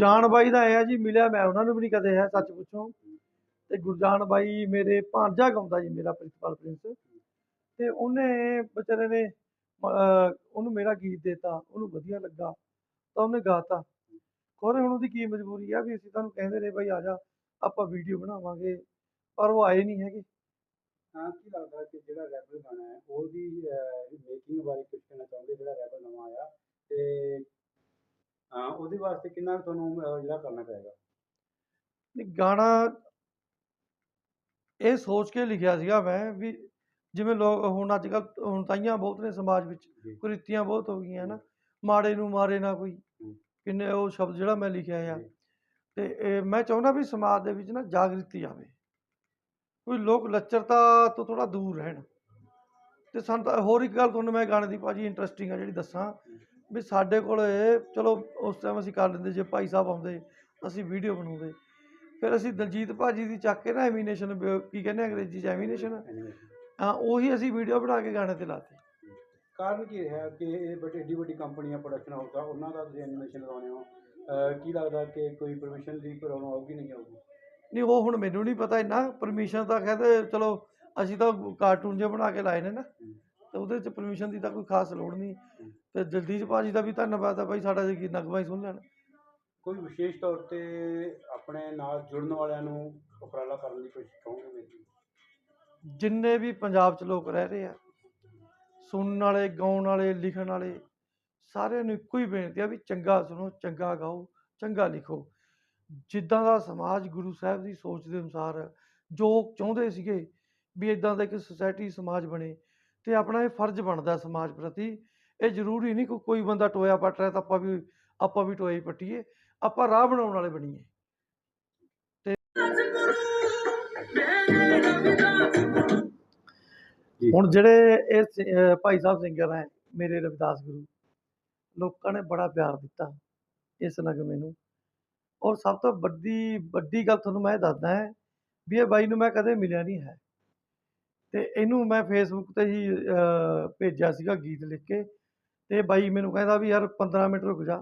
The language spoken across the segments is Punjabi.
ਜਾਨ ਬਾਈ ਦਾ ਇਹ ਜੀ, ਮਿਲਿਆ ਮੈਂ ਉਹਨਾਂ ਨੂੰ ਵੀ ਨਹੀਂ ਕਦੇ, ਹੈ ਸੱਚ ਪੁੱਛੋ। ਤੇ ਗੁਰਜਾਨ ਬਾਈ ਮੇਰੇ ਭਾਂਜਾ ਗਾਉਂਦਾ ਜੀ, ਮੇਰਾ ਪ੍ਰਿੰਸੀਪਲ ਪ੍ਰਿੰਸ। ਤੇ ਉਹਨੇ ਵਿਚਾਰੇ ਨੇ ਉਹਨੂੰ ਮੇਰਾ ਗੀਤ ਦੇਤਾ, ਉਹਨੂੰ ਵਧੀਆ ਲੱਗਾ, ਤਾਂ ਉਹਨੇ ਗਾਤਾ। ਖੋਰੇ, ਹੁਣ ਉਹਦੀ ਕੀ ਮਜਬੂਰੀ ਆ ਵੀ ਅਸੀਂ ਤੁਹਾਨੂੰ ਕਹਿੰਦੇ ਨੇ ਬਾਈ ਆ ਜਾ, ਆਪਾਂ ਵੀਡੀਓ ਬਣਾਵਾਂਗੇ, ਪਰ ਉਹ ਆਏ ਨਹੀਂ ਹੈਗੇ। ਹਾਂ, ਕੀ ਲੱਗਦਾ ਕਿ ਜਿਹੜਾ ਰੈਬਲ ਗਾਣਾ ਹੈ, ਉਹਦੀ ਮੇਕਿੰਗ ਬਾਰੇ ਕੁਝ ਕਹਿਣਾ ਚਾਹੁੰਦੇ ਜਿਹੜਾ ਰੈਬਲ ਨਵਾਂ ਆਇਆ, ਤੇ ਹਾਂ ਉਹਦੇ ਵਾਸਤੇ ਕਿੰਨਾ ਕੁ ਤੁਹਾਨੂੰ ਅਹ, ਜਿਹੜਾ ਕਰਨਾ ਪਏਗਾ? ਨਹੀਂ ਗਾਣਾ ਇਹ ਸੋਚ ਕੇ ਲਿਖਿਆ ਸੀਗਾ ਮੈਂ ਵੀ ਜਿਵੇਂ ਲੋਕ ਹੁਣ ਅੱਜ ਕੱਲ ਹੁਣ ਤਾਈਆਂ ਬਹੁਤ ਨੇ ਸਮਾਜ ਵਿੱਚ ਜੀ। ਕੁਰੀਤੀਆਂ ਬਹੁਤ ਹੋ ਗਈਆਂ ਨਾ। ਮਾੜੇ ਨੂੰ ਮਾਰੇ ਨਾ ਕੋਈ। ਹੂੰ। ਕਿੰਨੇ ਉਹ ਸ਼ਬਦ ਜਿਹੜਾ ਮੈਂ ਲਿਖਿਆ ਆ। ਜੀ। ਤੇ ਇਹ ਮੈਂ ਚਾਹੁੰਦਾ ਵੀ ਸਮਾਜ ਦੇ ਵਿੱਚ ਨਾ ਜਾਗ੍ਰਿਤੀ ਆਵੇ। ਕੋਈ ਲੋਕ ਲੱਚਰਤਾ ਤੋਂ ਥੋੜਾ ਦੂਰ ਰਹਿਣ। ਤੇ ਸਾਨੂੰ ਤਾਂ ਹੋਰ ਇੱਕ ਗੱਲ ਤੁਹਾਨੂੰ ਮੈਂ ਗਾਣੇ ਦੀ ਭਾਜੀ ਇੰਟਰਸਟਿੰਗ ਆ ਜਿਹੜੀ ਦੱਸਾਂ। ਵੀ ਸਾਡੇ ਕੋਲ ਚਲੋ ਉਸ ਟਾਈਮ ਅਸੀਂ ਕਰ ਲੈਂਦੇ ਜੇ ਭਾਈ ਸਾਹਿਬ ਆਉਂਦੇ ਅਸੀਂ ਵੀਡੀਓ ਬਣਾਉਂਦੇ। ਫਿਰ ਅਸੀਂ ਦਲਜੀਤ ਭਾਜੀ ਦੀ ਚੱਕ ਕੇ ਨਾ ਐਮੀਨੇਸ਼ਨ ਕੀ ਕਹਿੰਦੇ ਆ ਅੰਗਰੇਜ਼ੀ ਚ ਐਮੀਨੇਸ਼ਨ। ਹਾਂ ਉਹੀ ਅਸੀਂ ਵੀਡੀਓ ਬਣਾ ਕੇ ਗਾਣੇ ਤੇ ਲਾਤੇ। ਕਾਰਨ ਕੀ ਹੈ ਕਿ ਇਹ ਬੜੀ ਏਡੀ ਵੱਡੀ ਕੰਪਨੀਆਂ ਪ੍ਰੋਡਕਸ਼ਨ ਹਾਊਸ ਆ ਉਹਨਾਂ ਦਾ ਤੁਸੀਂ ਐਨੀਮੇਸ਼ਨ ਲਗਾਉਂਦੇ ਹੋ? ਕੀ ਲੱਗਦਾ ਕਿ ਕੋਈ ਪਰਮਿਸ਼ਨ ਦੀ ਪ੍ਰੋਬਲਮ ਆਊਗੀ ਨਹੀਂ ਆਊਗੀ? ਨਹੀਂ ਉਹ ਹੁਣ ਮੈਨੂੰ ਨਹੀਂ ਪਤਾ ਇੰਨਾ। ਪਰਮਿਸ਼ਨ ਤਾਂ ਕਹਿੰਦੇ ਚਲੋ ਅਸੀਂ ਤਾਂ ਕਾਰਟੂਨ ਜੇ ਬਣਾ ਕੇ ਲਾਏ ਨੇ ਨਾ। ਤੇ ਉਹਦੇ ਚ ਪਰਮਿਸ਼ਨ ਦੀ ਤਾਂ ਕੋਈ ਖਾਸ ਲੋੜ ਨਹੀਂ। ਤੇ ਜਗਦੀਸ਼ ਭਾਜੀ ਦਾ ਵੀ ਧੰਨਵਾਦ ਆ ਭਾਈ ਸਾਡਾ ਜੀ ਨਗਮਾ ਹੀ ਸੁਣ ਲੈਣ। ਕੋਈ ਵਿਸ਼ੇਸ਼ ਤੌਰ ਤੇ ਆਪਣੇ ਨਾਲ ਜੁੜਨ ਵਾਲਿਆਂ ਨੂੰ ਉਪਰਾਲਾ ਕਰਨ ਦੀ ਕੋਸ਼ਿਸ਼ ਕਰੋਗੇ ਮੇਰੀ ਜਿੰਨੇ ਵੀ ਪੰਜਾਬ 'ਚ ਲੋਕ ਰਹਿ ਰਹੇ ਆ ਸੁਣਨ ਵਾਲੇ ਗਾਉਣ ਵਾਲੇ ਲਿਖਣ ਵਾਲੇ ਸਾਰਿਆਂ ਨੂੰ ਇੱਕੋ ਹੀ ਬੇਨਤੀ ਆ ਵੀ ਚੰਗਾ ਸੁਣੋ ਚੰਗਾ ਗਾਓ ਚੰਗਾ ਲਿਖੋ। ਜਿੱਦਾਂ ਦਾ ਸਮਾਜ ਗੁਰੂ ਸਾਹਿਬ ਦੀ ਸੋਚ ਦੇ ਅਨੁਸਾਰ ਜੋ ਚਾਹੁੰਦੇ ਸੀਗੇ ਵੀ ਇਦਾਂ ਦਾ ਇੱਕ ਸੁਸਾਇਟੀ ਸਮਾਜ ਬਣੇ ਤੇ ਆਪਣਾ ਇਹ ਫਰਜ਼ ਬਣਦਾ ਸਮਾਜ ਪ੍ਰਤੀ। ਇਹ ਜ਼ਰੂਰੀ ਨਹੀਂ ਕਿ ਕੋਈ ਬੰਦਾ ਟੋਇਆ ਪੱਟ ਰਿਹਾ ਤਾਂ ਆਪਾਂ ਵੀ ਆਪਾਂ ਵੀ ਟੋਏ ਹੀ ਪੱਟੀਏ। ਆਪਾਂ ਰਾਹ ਬਣਾਉਣ ਵਾਲੇ ਬਣੀਏ। ਜੀ। ਹੁਣ ਜਿਹੜੇ ਇਹ ਭਾਈ ਸਾਹਿਬ ਸਿੰਗਰ ਹੈ ਮੇਰੇ ਰਵਿਦਾਸ ਗੁਰੂ ਲੋਕਾਂ ਨੇ ਬੜਾ ਪਿਆਰ ਦਿੱਤਾ ਇਸ ਨਗਮੇ ਨੂੰ। ਔਰ ਸਭ ਤੋਂ ਵੱਡੀ ਵੱਡੀ ਗੱਲ ਤੁਹਾਨੂੰ ਮੈਂ ਦੱਸਦਾ ਹੈ ਵੀ ਇਹ ਬਾਈ ਨੂੰ ਮੈਂ ਕਦੇ ਮਿਲਿਆ ਨਹੀਂ ਹੈ। ਤੇ ਇਹਨੂੰ ਮੈਂ ਫੇਸਬੁੱਕ ਤੇ ਹੀ ਭੇਜਿਆ ਸੀਗਾ ਗੀਤ ਲਿਖ ਕੇ ਤੇ ਬਾਈ ਮੈਨੂੰ ਕਹਿੰਦਾ ਵੀ ਯਾਰ 15 ਮਿੰਟ ਰੁਕ ਜਾ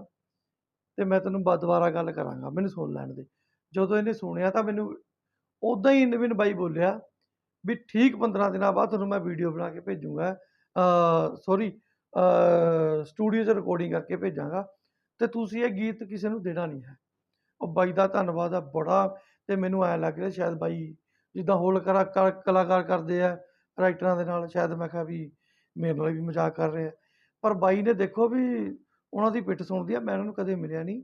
ਤੇ ਮੈਂ ਤੈਨੂੰ ਬਾ, ਦੁਬਾਰਾ ਗੱਲ ਕਰਾਂਗਾ ਮੈਨੂੰ ਸੁਣ ਲੈਣ ਦੇ। ਜਦੋਂ ਇਹਨੇ ਸੁਣਿਆ ਤਾਂ ਮੈਨੂੰ ਉਦਾਂ ਹੀ ਨਵੀਨ ਬਾਈ ਬੋਲਿਆ ਵੀ ਠੀਕ 15 ਦਿਨਾਂ ਬਾਅਦ ਤੁਹਾਨੂੰ ਮੈਂ ਵੀਡੀਓ ਬਣਾ ਕੇ ਭੇਜੂੰਗਾ ਸੌਰੀ ਸਟੂਡੀਓ 'ਚ ਰਿਕਾਰਡਿੰਗ ਕਰਕੇ ਭੇਜਾਂਗਾ ਤੇ ਤੁਸੀਂ ਇਹ ਗੀਤ ਕਿਸੇ ਨੂੰ ਦੇਣਾ ਨਹੀਂ ਹੈ। ਉਹ ਬਾਈ ਦਾ ਧੰਨਵਾਦ ਆ ਬੜਾ ਤੇ ਮੈਨੂੰ ਐਂ ਲੱਗ ਰਿਹਾ ਸ਼ਾਇਦ ਬਾਈ ਜਿੱਦਾਂ ਹੋਰ ਕਰਾ ਕਰ- ਕਲਾਕਾਰ ਕਰਦੇ ਆ, ਰਾਈਟਰਾਂ ਦੇ ਨਾਲ, ਸ਼ਾਇਦ ਮੈਂ ਕਿਹਾ ਵੀ ਮੇਰੇ ਨਾਲ ਵੀ ਮਜ਼ਾਕ ਕਰ ਰਿਹਾ ਪਰ ਬਾਈ ਨੇ ਦੇਖੋ ਵੀ ਉਹਨਾਂ ਦੀ ਪਿੱਠ ਸੁਣਦੀ ਆ, ਮੈਂ ਉਹਨਾਂ ਨੂੰ ਕਦੇ ਮਿਲਿਆ ਨਹੀਂ।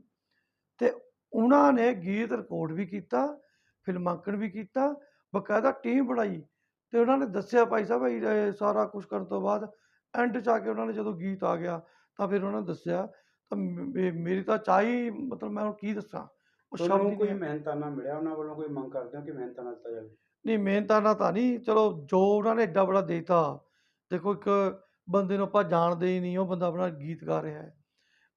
ਤੇ ਉਹਨਾਂ ਨੇ ਗੀਤ ਰਿਕਾਰਡ ਵੀ ਕੀਤਾ, ਫਿਲਮਾਂਕਣ ਵੀ ਕੀਤਾ, ਬਕਾਇਦਾ ਟੀਮ ਬਣਾਈ ਤੇ ਉਹਨਾਂ ਨੇ ਦੱਸਿਆ ਭਾਈ ਸਾਹਿਬ ਇਹ ਸਾਰਾ ਕੁਝ ਕਰਨ ਤੋਂ ਬਾਅਦ ਐਂਡ 'ਚ ਆ ਕੇ ਉਹਨਾਂ ਨੇ ਜਦੋਂ ਗੀਤ ਆ ਗਿਆ ਤਾਂ ਫਿਰ ਉਹਨਾਂ ਨੇ ਦੱਸਿਆ, ਤਾਂ ਮੇਰੀ ਤਾਂ ਚਾਹੀ ਮਤਲਬ ਮੈਂ ਹੁਣ ਕੀ ਦੱਸਾਂ? ਉਹ ਸ਼ਬਦ ਤੁਹਾਨੂੰ ਹੀ ਕੋਈ ਨਹੀਂ ਮਿਹਨਤਾਨਾ ਮਿਲਿਆ ਉਹਨਾਂ ਵੱਲੋਂ ਕੋਈ ਮੰਗ ਕਰਦੇ ਹੋ ਕਿ ਮਿਹਨਤਾਨਾ ਦਿੱਤਾ ਜਾਵੇ? ਨਹੀਂ ਮਿਹਨਤਾਨਾ ਤਾਂ ਨਹੀਂ ਚਲੋ ਜੋ ਉਹਨਾਂ ਨੇ ਐਡਾ ਬੜਾ ਦੇਤਾ ਦੇਖੋ ਇੱਕ ਬੰਦੇ ਨੂੰ ਆਪਾਂ ਜਾਣਦੇ ਹੀ ਨਹੀਂ ਉਹ ਬੰਦਾ ਆਪਣਾ ਗੀਤ ਗਾ ਰਿਹਾ ਹੈ।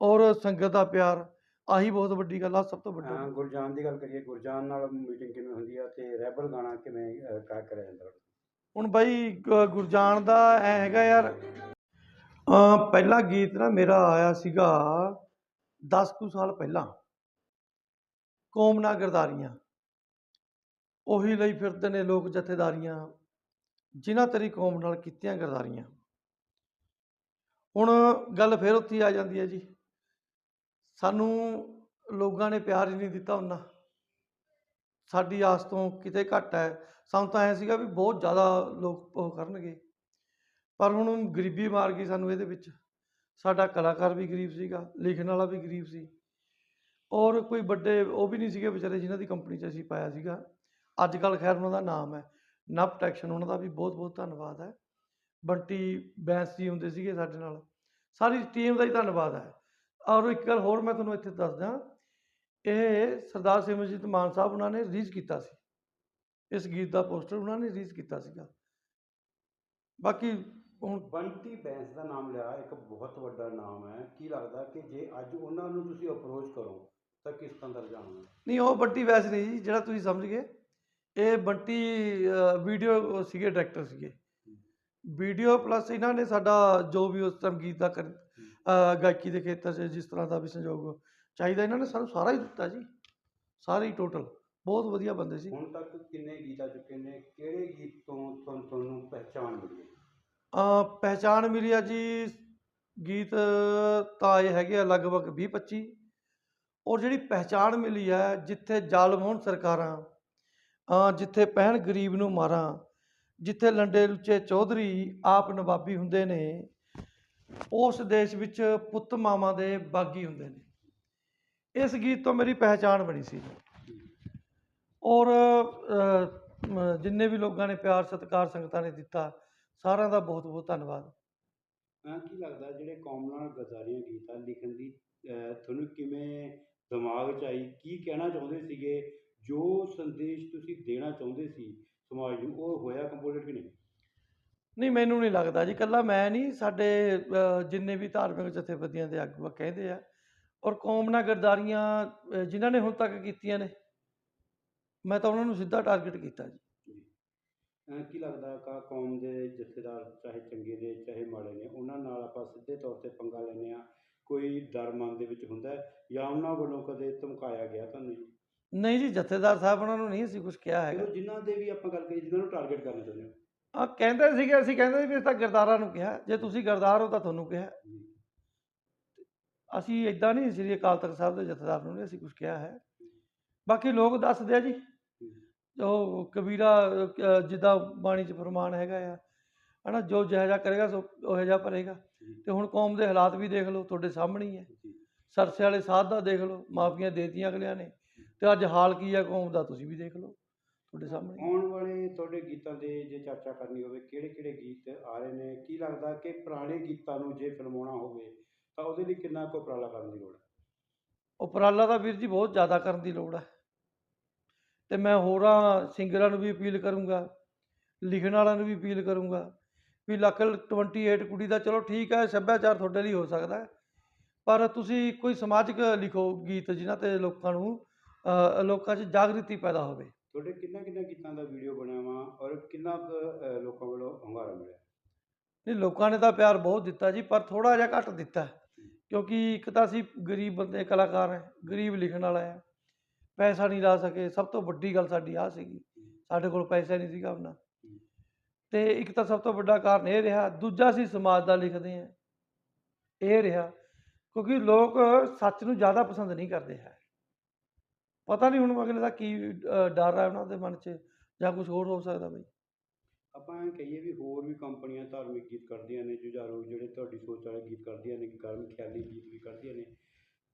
ਔਰ ਸੰਗਤ ਦਾ ਪਿਆਰ ਆਹੀ ਬਹੁਤ ਵੱਡੀ ਗੱਲ ਆ ਸਭ ਤੋਂ ਵੱਡਾ। ਹਾਂ, ਗੁਰਜਾਨ ਦੀ ਗੱਲ ਕਰੀਏ ਗੁਰਜਾਨ ਨਾਲ ਮੀਟਿੰਗ ਕਿਵੇਂ ਹੁੰਦੀ ਆ ਤੇ ਰੈਬਲ ਗਾਣਾ ਕਿਵੇਂ ਅਹ, ਕਾ ਕਰਿਆ ਜਾਂਦਾ? ਹੁਣ ਬਾਈ ਗ- ਗੁਰਜਾਨ ਦਾ ਐ ਹੈਗਾ ਯਾਰ ਪਹਿਲਾ ਗੀਤ ਨਾ ਮੇਰਾ ਆਇਆ ਸੀਗਾ 10 ਕੁ ਸਾਲ ਪਹਿਲਾਂ। ਕੌਮ ਨਾ ਗਰਦਾਰੀਆਂ। ਉਹੀ ਲਈ ਫਿਰਦੇ ਨੇ ਲੋਕ ਜਥੇਦਾਰੀਆਂ, ਜਿਨ੍ਹਾਂ ਤੇਰੀ ਕੌਮ ਨਾਲ ਕੀਤੀਆਂ ਗਰਦਾਰੀਆਂ। ਹੁਣ ਗੱਲ ਫਿਰ ਉੱਥੇ ਆ ਜਾਂਦੀ ਹੈ ਜੀ। ਸਾਨੂੰ ਲੋਕਾਂ ਨੇ ਪਿਆਰ ਹੀ ਨਹੀਂ ਦਿੱਤਾ ਉਹਨਾਂ। ਸਾਡੀ ਆਸ ਤੋਂ ਕਿਤੇ ਘੱਟ ਹੈ। ਸਾਨੂੰ ਤਾਂ ਐ ਸੀਗਾ ਵੀ ਬਹੁਤ ਜ਼ਿਆਦਾ ਲੋਕ ਉਹ ਕਰਨਗੇ। ਪਰ ਹੁਣ ਗਰੀਬੀ ਮਾਰ ਗਈ ਸਾਨੂੰ ਇਹਦੇ ਵਿੱਚ। ਸਾਡਾ ਕਲਾਕਾਰ ਵੀ ਗਰੀਬ ਸੀਗਾ, ਲਿਖਣ ਵਾਲਾ ਵੀ ਗਰੀਬ ਸੀ। ਔਰ ਕੋਈ ਵੱਡੇ ਉਹ ਵੀ ਨਹੀਂ ਸੀਗੇ ਵਿਚਾਰੇ ਜਿਨ੍ਹਾਂ ਦੀ ਕੰਪਨੀ 'ਚ ਅਸੀਂ ਪਾਇਆ ਸੀਗਾ। ਅੱਜ ਕੱਲ ਖੈਰ ਉਹਨਾਂ ਦਾ ਨਾਮ ਹੈ। ਨਵ ਪ੍ਰੋਟੈਕਸ਼ਨ ਉਹਨਾਂ ਦਾ ਵੀ ਬਹੁਤ ਬਹੁਤ ਧੰਨਵਾਦ ਹੈ। ਬੰਟੀ, ਬੈਂਸ ਜੀ ਹੁੰਦੇ ਸੀਗੇ ਸਾਡੇ ਨਾਲ। ਸਾਰੀ ਟੀਮ ਦਾ ਹੀ ਧੰਨਵਾਦ ਹੈ। ਔਰ ਇੱਕ ਗੱਲ ਹੋਰ ਮੈਂ ਤੁਹਾਨੂੰ ਇੱਥੇ ਦੱਸਦਾ। ਇਹ ਸਰਦਾਰ ਸਿਮਰਜੀਤ ਮਾਨ ਸਾਹਿਬ ਉਹਨਾਂ ਨੇ ਰਿਲੀਜ਼ ਕੀਤਾ ਸੀ। ਇਸ ਗੀਤ ਦਾ ਪੋਸਟਰ ਉਹਨਾਂ ਨੇ ਰਿਲੀਜ਼ ਕੀਤਾ ਸੀਗਾ। ਬਾਕੀ ਹੁਣ ਬੰਟੀ, ਬੈਂਸ ਦਾ ਨਾਮ ਲਿਆ। ਇੱਕ ਬਹੁਤ ਵੱਡਾ ਨਾਮ ਹੈ। ਕੀ ਲੱਗਦਾ ਕਿ ਜੇ ਅੱਜ ਉਹਨਾਂ ਨੂੰ ਤੁਸੀਂ ਅਪਰੋਚ ਕਰੋ ਤਾਂ ਕਿਸ ਕੰਦਰ ਜਾਣਾ ਨਹੀਂ ਉਹ ਬੰਟੀ ਵੈਸ ਨਹੀਂ ਜੀ ਜਿਹੜਾ ਤੁਸੀਂ ਸਮਝ ਗਏ ਇਹ ਬੰਟੀ ਵੀਡੀਓ ਸੀਗੇ ਡਾਇਰੈਕਟਰ ਸੀਗੇ। ਵੀਡੀਓ ਪਲੱਸ ਇਹਨਾਂ ਨੇ ਸਾਡਾ ਜੋ ਵੀ ਉਸ ਟਾਈਮ ਗੀਤ ਦਾ ਗਾਇਕੀ ਦੇ ਖੇਤਰ 'ਚ ਜਿਸ ਤਰ੍ਹਾਂ ਦਾ ਵੀ ਸੰਯੋਗ ਚਾਹੀਦਾ ਇਹਨਾਂ ਨੇ ਸਾਨੂੰ ਸਾਰਾ ਹੀ ਦਿੱਤਾ ਜੀ। ਸਾਰੇ ਹੀ ਟੋਟਲ ਬਹੁਤ ਵਧੀਆ ਬੰਦੇ ਸੀ। ਹੁਣ ਤੱਕ ਕਿੰਨੇ ਗੀਤ ਆ ਚੁੱਕੇ ਨੇ? ਕਿਹੜੇ ਗੀਤ ਤੋਂ ਤੁਹਾਨੂੰ ਪਹਿਚਾਣ ਮਿਲੀ ਅ, ਪਹਿਚਾਣ ਮਿਲੀ ਆ ਜੀ ਗੀਤ ਤਾਂ ਇਹ ਹੈਗੇ ਆ ਲਗਭਗ 20 25 ਔਰ ਜਿਹੜੀ ਪਹਿਚਾਣ ਮਿਲੀ ਹੈ, ਜਿੱਥੇ ਜ਼ਾਲਮ ਹੋਣ ਸਰਕਾਰਾਂ ਜਿੱਥੇ ਪਹਿਣ ਗਰੀਬ ਨੂੰ ਮਾਰਾਂ, ਜਿੱਥੇ ਲੰਡੇ ਲੁੱਚੇ ਚੌਧਰੀ ਆਪ ਨਵਾਬੀ ਹੁੰਦੇ ਨੇ, ਉਸ ਦੇਸ਼ ਵਿੱਚ ਪੁੱਤ ਮਾਵਾਂ ਦੇ ਬਾਗੀ ਹੁੰਦੇ ਨੇ। ਇਸ ਗੀਤ ਤੋਂ ਮੇਰੀ ਪਹਿਚਾਣ ਬਣੀ ਸੀ। ਔਰ ਜਿੰਨੇ ਵੀ ਲੋਕਾਂ ਨੇ ਪਿਆਰ, ਸਤਿਕਾਰ, ਸੰਗਤਾਂ ਨੇ ਦਿੱਤਾ, ਸਾਰਿਆਂ ਦਾ ਬਹੁਤ ਬਹੁਤ ਧੰਨਵਾਦ ਕੀ ਲੱਗਦਾ ਜਿਹੜੇ ਕੌਮ ਨਾਲ ਗਜ਼ਾਰੀਆਂ ਗੀਤ ਲਿਖਣ ਦੀ ਦਿਮਾਗ 'ਚ ਆਈ ਕੀ ਕਹਿਣਾ ਚਾਹੁੰਦੇ ਸੀਗੇ ਜੋ ਸੰਦੇਸ਼ ਤੁਸੀਂ ਦੇਣਾ ਚਾਹੁੰਦੇ ਸੀ ਸਮਾਜ ਨੂੰ ਉਹ ਹੋਇਆ ਕੰਪੋਜ਼ਿਟ ਕਿ ਨਹੀਂ? ਨਹੀਂ ਮੈਨੂੰ ਨਹੀਂ ਲੱਗਦਾ ਜੀ ਕੱਲਾ ਮੈਂ ਨਹੀਂ ਸਾਡੇ ਜਿੰਨੇ ਵੀ ਧਾਰਮਿਕ ਜਥੇਬੰਦੀਆਂ ਦੇ ਆਗੂ ਕਹਿੰਦੇ ਆ ਔਰ ਕੌਮ ਨਾਲ ਗਰਦਾਰੀਆਂ ਜਿਨ੍ਹਾਂ ਨੇ ਹੁਣ ਤੱਕ ਕੀਤੀਆਂ ਨੇ ਮੈਂ ਤਾਂ ਉਹਨਾਂ ਨੂੰ ਸਿੱਧਾ ਟਾਰਗੇਟ ਕੀਤਾ ਜੀ। ਕੀ ਲੱਗਦਾ ਕਾ ਕੌਮ ਦੇ ਜਥੇਦਾਰ ਚਾਹੇ ਚੰਗੇ ਨੇ ਚਾਹੇ ਮਾੜੇ ਨੇ ਉਹਨਾਂ ਨਾਲ ਆਪਾਂ ਸਿੱਧੇ ਤੌਰ ਤੇ ਪੰਗਾ ਲੈਂਦੇ ਆ ਕੋਈ ਡਰ ਮਨ ਦੇ ਵਿੱਚ ਹੁੰਦਾ ਹੈ ਜਾਂ ਉਹਨਾਂ ਵੱਲੋਂ ਕਦੇ ਧਮਕਾਇਆ ਗਿਆ ਤੁਹਾਨੂੰ ਜੀ? ਨਹੀਂ ਜੀ ਜਥੇਦਾਰ ਸਾਹਿਬ ਉਹਨਾਂ ਨੂੰ ਨਹੀਂ ਅਸੀਂ ਕੁਝ ਕਿਹਾ ਹੈਗਾ। ਚਲੋ ਜਿਨ੍ਹਾਂ ਦੇ ਵੀ ਆਪਾਂ ਗੱਲ ਕਰੀ ਜਿਨ੍ਹਾਂ ਨੂੰ ਟਾਰਗੇਟ ਕਰਨਾ ਚਾਹੁੰਦੇ ਹੋ। ਆ ਕਹਿੰਦੇ ਸੀਗੇ ਅਸੀਂ ਕਹਿੰਦੇ ਸੀ ਵੀ ਅਸੀਂ ਤਾਂ ਗਰਦਾਰਾਂ ਨੂੰ ਕਿਹਾ। ਜੇ ਤੁਸੀਂ ਗਰਦਾਰ ਹੋ ਤਾਂ ਤੁਹਾਨੂੰ ਕਿਹਾ। ਅਸੀਂ ਇਦਾਂ ਨਹੀਂ ਸ੍ਰੀ ਅਕਾਲ ਤਖਤ ਸਾਹਿਬ ਦੇ ਜਥੇਦਾਰ ਨੂੰ ਨਹੀਂ ਅਸੀਂ ਕੁਝ ਕਿਹਾ ਹੈ। ਬਾਕੀ ਲੋਕ ਦੱਸਦੇ ਆ ਜੀ। ਉਹ ਕਬੀਰਾ ਜਿੱਦਾਂ ਬਾਣੀ ਚ ਫਰਮਾਨ ਹੈਗਾ ਆ। ਹਨਾ ਜੋ ਜਿਹੋ ਜਿਹਾ ਕਰੇਗਾ ਸੋ ਉਹ ਜਿਹਾ ਭਰੇਗਾ। ਤੇ ਹੁਣ ਕੌਮ ਦੇ ਹਾਲਾਤ ਵੀ ਦੇਖ ਲਓ ਤੁਹਾਡੇ ਸਾਹਮਣੇ ਹੀ ਹੈ। ਸਰਸੇ ਵਾਲੇ ਸਾਧ ਦਾ ਦੇਖ ਲਓ ਮਾਫੀਆਂ ਦੇਤੀਆਂ ਅਗਲਿਆਂ ਨੇ। ਤੇ ਅੱਜ ਹਾਲ ਕੀ ਹੈ ਕੌਮ ਦਾ ਤੁਸੀਂ ਵੀ ਦੇਖ ਲਓ ਤੁਹਾਡੇ ਸਾਹਮਣੇ। ਆਉਣ ਵਾਲੇ ਤੁਹਾਡੇ ਗੀਤਾਂ ਦੇ ਜੇ ਚਰਚਾ ਕਰਨੀ ਹੋਵੇ ਕਿਹੜੇ ਕਿਹੜੇ ਗੀਤ ਆ ਰਹੇ ਨੇ? ਕੀ ਲੱਗਦਾ ਕਿ ਪੁਰਾਣੇ ਗੀਤਾਂ ਨੂੰ ਜੇ ਫਿਲਮਾਉਣਾ ਹੋਵੇ ਤਾਂ ਉਹਦੇ ਲਈ ਕਿੰਨਾ ਕੁ ਉਪਰਾਲਾ ਕਰਨ ਦੀ ਲੋੜ ਹੈ? ਉਪਰਾਲਾ ਤਾਂ ਵੀਰ ਜੀ ਬਹੁਤ ਜ਼ਿਆਦਾ ਕਰਨ ਦੀ ਲੋੜ ਹੈ। ਤੇ ਮੈਂ ਹੋਰਾਂ ਸਿੰਗਰਾਂ ਨੂੰ ਵੀ ਅਪੀਲ ਕਰੂੰਗਾ ਲਿਖਣ ਵਾਲਿਆਂ ਨੂੰ ਵੀ ਅਪੀਲ ਕਰੂੰਗਾ ਵੀ ਲੱਖ 28 ਕੁੜੀ ਦਾ ਚਲੋ ਠੀਕ ਹੈ ਸੱਭਿਆਚਾਰ ਤੁਹਾਡੇ ਲਈ ਹੋ ਸਕਦਾ ਹੈ। ਪਰ ਤੁਸੀਂ ਕੋਈ ਸਮਾਜਿਕ ਲਿਖੋ ਗੀਤ ਜਿਨ੍ਹਾਂ ਤੇ ਲੋਕਾਂ ਨੂੰ ਲੋਕਾਂ 'ਚ ਜਾਗ੍ਰਿਤੀ ਪੈਦਾ ਹੋਵੇ। ਤੁਹਾਡੇ ਕਿੰਨਾ ਕਿੰਨਾ ਗੀਤਾਂ ਦਾ ਵੀਡੀਓ ਬਣਿਆ ਵਾ ਔਰ ਕਿੰਨਾ ਲੋਕਾਂ ਵੱਲੋਂ ਹੰਗਾਰਾ ਮਿਲਿਆ? ਨਹੀਂ ਲੋਕਾਂ ਨੇ ਤਾਂ ਪਿਆਰ ਬਹੁਤ ਦਿੱਤਾ ਜੀ ਪਰ ਥੋੜਾ ਜਿਹਾ ਘੱਟ ਦਿੱਤਾ ਕਿਉਂਕਿ ਇੱਕ ਤਾਂ ਅਸੀਂ ਗਰੀਬ ਬੰਦੇ ਕਲਾਕਾਰ ਹੈ ਗਰੀਬ ਲਿਖਣ ਵਾਲਾ ਹੈ। ਪੈਸਾ ਨਹੀਂ ਲਾ ਸਕੇ ਸਭ ਤੋਂ ਵੱਡੀ ਗੱਲ ਸਾਡੀ ਆ ਸੀਗੀ। ਸਾਡੇ ਕੋਲ ਪੈਸਾ ਨਹੀਂ ਸੀਗਾ ਉਹਨਾਂ ਤੇ ਇੱਕ ਤਾਂ ਸਭ ਤੋਂ ਵੱਡਾ ਕਾਰਨ ਇਹ ਰਿਹਾ ਦੂਜਾ ਅਸੀਂ ਸਮਾਜ ਦਾ ਲਿਖਦੇ ਹਾਂ। ਇਹ ਰਿਹਾ ਕਿਉਂਕਿ ਲੋਕ ਸੱਚ ਨੂੰ ਜ਼ਿਆਦਾ ਪਸੰਦ ਨਹੀਂ ਕਰਦੇ ਹੈ। ਪਤਾ ਨਹੀਂ ਹੁਣ ਅਗਲੇ ਦਾ ਕੀ ਅ, ਡਰ ਹੈ ਉਹਨਾਂ ਦੇ ਮਨ 'ਚ ਜਾਂ ਕੁਝ ਹੋਰ ਹੋ ਸਕਦਾ ਬਈ। ਆਪਾਂ ਕਹੀਏ ਵੀ ਹੋਰ ਵੀ ਕੰਪਨੀਆਂ ਧਾਰਮਿਕ ਗੀਤ ਕਰਦੀਆਂ ਨੇ ਜੁਝਾਰੂ ਜਿਹੜੇ ਤੁਹਾਡੀ ਸੋਚ ਵਾਲੇ ਗੀਤ ਕਰਦੀਆਂ ਨੇ ਗਰਮ ਖਿਆਲੀ ਗੀਤ ਵੀ ਕਰਦੀਆਂ ਨੇ।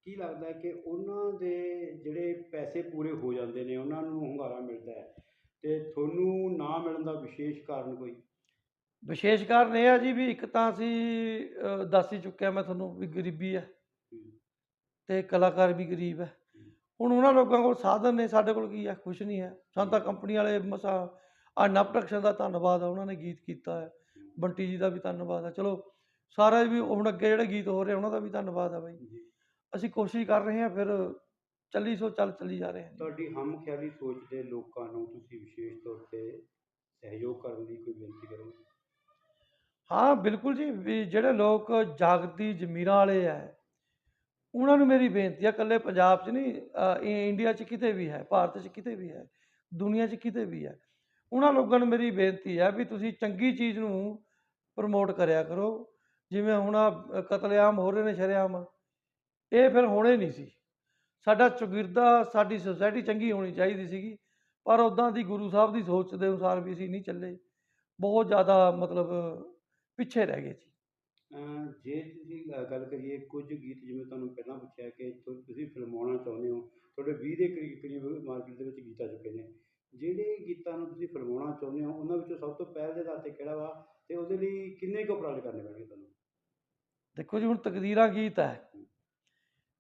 ਕੀ ਲੱਗਦਾ ਕਿ ਉਹਨਾਂ ਦੇ ਜਿਹੜੇ ਪੈਸੇ ਪੂਰੇ ਹੋ ਜਾਂਦੇ ਨੇ ਉਹਨਾਂ ਨੂੰ ਹੁੰਗਾਰਾ ਮਿਲਦਾ ਹੈ? ਤੇ ਤੁਹਾਨੂੰ ਨਾ ਮਿਲਣ ਦਾ ਵਿਸ਼ੇਸ਼ ਕਾਰਨ ਕੋਈ? ਵਿਸ਼ੇਸ਼ ਕਾਰਨ ਇਹ ਆ ਜੀ ਵੀ ਇੱਕ ਤਾਂ ਅਸੀਂ ਅ, ਦੱਸ ਹੀ ਚੁੱਕਿਆ ਮੈਂ ਤੁਹਾਨੂੰ ਵੀ ਗਰੀਬੀ ਹੈ। ਤੇ ਕਲਾਕਾਰ ਵੀ ਗਰੀਬ ਹੈ ਹੁਣ ਉਹਨਾਂ ਲੋਕਾਂ ਕੋਲ ਸਾਧਨ ਨੇ ਸਾਡੇ ਕੋਲ ਕੀ ਹੈ ਕੁਛ ਨਹੀਂ ਹੈ ਸਾਨੂੰ ਤਾਂ ਕੰਪਨੀ ਵਾਲੇ ਮਸਾ ਆ ਨਵ ਪ੍ਰੋਡਕਸ਼ਨ ਦਾ ਧੰਨਵਾਦ ਆ ਉਹਨਾਂ ਨੇ ਗੀਤ ਕੀਤਾ ਹੈ। ਬੰਟੀ ਜੀ ਦਾ ਵੀ ਧੰਨਵਾਦ ਆ। ਚਲੋ ਸਾਰਾ ਵੀ ਹੁਣ ਅੱਗੇ ਜਿਹੜੇ ਗੀਤ ਹੋ ਰਹੇ ਉਹਨਾਂ ਦਾ ਵੀ ਧੰਨਵਾਦ ਆ ਬਾਈ। ਜੀ। ਅਸੀਂ ਕੋਸ਼ਿਸ਼ ਕਰ ਰਹੇ ਹਾਂ ਫਿਰ ਚੱਲੀ ਸੋ ਚੱਲ ਚੱਲੀ ਜਾ ਰਹੇ ਹਾਂ ਤੁਹਾਡੀ ਹਮ ਖਿਆਲੀ ਸੋਚ ਦੇ ਲੋਕਾਂ ਨੂੰ ਤੁਸੀਂ ਵਿਸ਼ੇਸ਼ ਤੌਰ ਤੇ ਸਹਿਯੋਗ ਕਰਨ ਦੀ ਕੋਈ ਬੇਨਤੀ ਕਰੋਗੇ? ਹਾਂ ਬਿਲਕੁਲ ਜੀ। ਵੀ ਜਿਹੜੇ ਲੋਕ ਜਾਗਦੀ ਜ਼ਮੀਰਾਂ ਵਾਲੇ ਆ ਉਹਨਾਂ ਨੂੰ ਮੇਰੀ ਬੇਨਤੀ ਆ ਇਕੱਲੇ ਪੰਜਾਬ 'ਚ ਨਹੀਂ ਅ, ਇੰਡੀਆ 'ਚ ਕਿਤੇ ਵੀ ਹੈ ਭਾਰਤ 'ਚ ਕਿਤੇ ਵੀ ਹੈ ਦੁਨੀਆ 'ਚ ਕਿਤੇ ਵੀ ਹੈ ਉਹਨਾਂ ਲੋਕਾਂ ਨੂੰ ਮੇਰੀ ਬੇਨਤੀ ਹੈ ਵੀ ਤੁਸੀਂ ਚੰਗੀ ਚੀਜ਼ ਨੂੰ ਪ੍ਰਮੋਟ ਕਰਿਆ ਕਰੋ। ਜਿਵੇਂ ਹੁਣ ਆ ਕਤਲੇਆਮ ਹੋ ਰਹੇ ਨੇ ਸ਼ਰੇਆਮ। ਇਹ ਫਿਰ ਹੋਣੇ ਨਹੀਂ ਸੀ। ਸਾਡਾ ਚੌਗਿਰਦਾ ਸਾਡੀ ਸੁਸਾਇਟੀ ਚੰਗੀ ਹੋਣੀ ਚਾਹੀਦੀ ਸੀਗੀ ਪਰ ਉਦਾਂ ਦੀ ਗੁਰੂ ਸਾਹਿਬ ਦੀ ਸੋਚ ਦੇ ਅਨੁਸਾਰ ਵੀ ਅਸੀਂ ਨਹੀਂ ਚੱਲੇ। ਬਹੁਤ ਜ਼ਿਆਦਾ ਮਤਲਬ ਪਿੱਛੇ ਰਹਿ ਗਏ ਜੀ। ਅਮ ਜੇ ਤੁਸੀਂ ਗੱਲ ਕਰੀਏ ਕੁਝ ਗੀਤ ਜਿਵੇਂ ਤੁਹਾਨੂੰ ਪਹਿਲਾਂ ਪੁੱਛਿਆ ਕਿ ਤੁਸੀਂ ਫਿਲਮਾਉਣਾ ਚਾਹੁੰਦੇ ਹੋ ਤੁਹਾਡੇ 20 ਦੇ ਕਰੀਬ ਕਰੀਬ ਮਾਰਕੀਟ ਦੇ ਵਿੱਚ ਗੀਤ ਆ ਚੁੱਕੇ ਨੇ। ਜਿਹੜੇ ਗੀਤਾਂ ਨੂੰ ਤੁਸੀਂ ਫਿਲਮਾਉਣਾ ਚਾਹੁੰਦੇ ਹੋ ਉਹਨਾਂ ਵਿੱਚੋਂ ਸਭ ਤੋਂ ਪਹਿਲ ਦੇ ਆਧਾਰ ਤੇ ਕਿਹੜਾ ਵਾ? ਤੇ ਉਹਦੇ ਲਈ ਕਿੰਨੇ ਕੁ ਉਪਰਾਲੇ ਕਰਨੇ ਪੈਣਗੇ ਤੁਹਾਨੂੰ? ਦੇਖੋ ਜੀ ਹੁਣ ਤਕਦੀਰਾਂ ਗੀਤ ਹੈ।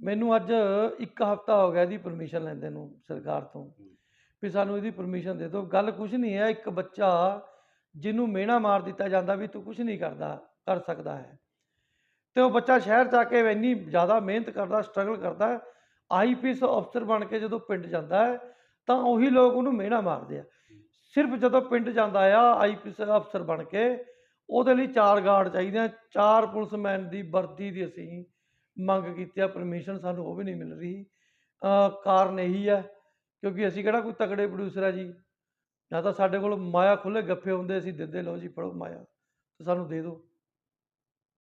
ਮੈਨੂੰ ਅੱਜ ਇੱਕ ਹਫਤਾ ਹੋ ਗਿਆ ਇਹਦੀ ਪਰਮਿਸ਼ਨ ਲੈਂਦੇ ਨੂੰ ਸਰਕਾਰ ਤੋਂ। ਵੀ ਸਾਨੂੰ ਇਹਦੀ ਪਰਮਿਸ਼ਨ ਦੇ ਦਿਓ। ਗੱਲ ਕੁਝ ਨਹੀਂ ਹੈ ਇੱਕ ਬੱਚਾ ਜਿਹਨੂੰ ਮਿਹਣਾ ਮਾਰ ਦਿੱਤਾ ਜਾਂਦਾ ਵੀ ਤੂੰ ਕੁਝ ਨਹੀਂ ਕਰਦਾ ਕਰ ਸਕਦਾ ਹੈ। ਤੇ ਉਹ ਬੱਚਾ ਸ਼ਹਿਰ ਆ ਕੇ ਇੰਨੀ ਜ਼ਿਆਦਾ ਮਿਹਨਤ ਕਰਦਾ ਸਟਰਗਲ ਕਰਦਾ ਆਈਪੀਐਸ ਅਫਸਰ ਬਣ ਕੇ ਜਦੋਂ ਪਿੰਡ ਜਾਂਦਾ ਹੈ ਤਾਂ ਉਹੀ ਲੋਕ ਉਹਨੂੰ ਮਿਹਣਾ ਮਾਰਦੇ ਆ। ਸਿਰਫ ਜਦੋਂ ਪਿੰਡ ਜਾਂਦਾ ਆ ਆਈਪੀਐਸ ਅਫਸਰ ਬਣ ਕੇ ਉਹਦੇ ਲਈ ਚਾਰ ਗਾਰਡ ਚਾਹੀਦੇ ਆ। ਚਾਰ ਪੁਲਿਸਮੈਨ ਦੀ ਵਰਦੀ ਦੀ ਅਸੀਂ ਮੰਗ ਕੀਤੀ ਆ ਪਰਮਿਸ਼ਨ ਸਾਨੂੰ ਉਹ ਵੀ ਨਹੀਂ ਮਿਲ ਰਹੀ। ਕਾਰਨ ਇਹੀ ਹੈ ਕਿਉਂਕਿ ਅਸੀਂ ਕਿਹੜਾ ਕੋਈ ਤਕੜੇ ਪ੍ਰੋਡਿਊਸਰ ਆ ਜੀ? ਜਾਂ ਤਾਂ ਸਾਡੇ ਕੋਲ ਮਾਇਆ ਖੁੱਲੇ ਗੱਫੇ ਹੁੰਦੇ, ਅਸੀਂ ਦਿੰਦੇ ਲਓ ਜੀ, ਫੜੋ ਮਾਇਆ, ਤੇ ਸਾਨੂੰ ਦੇ ਦਿਓ।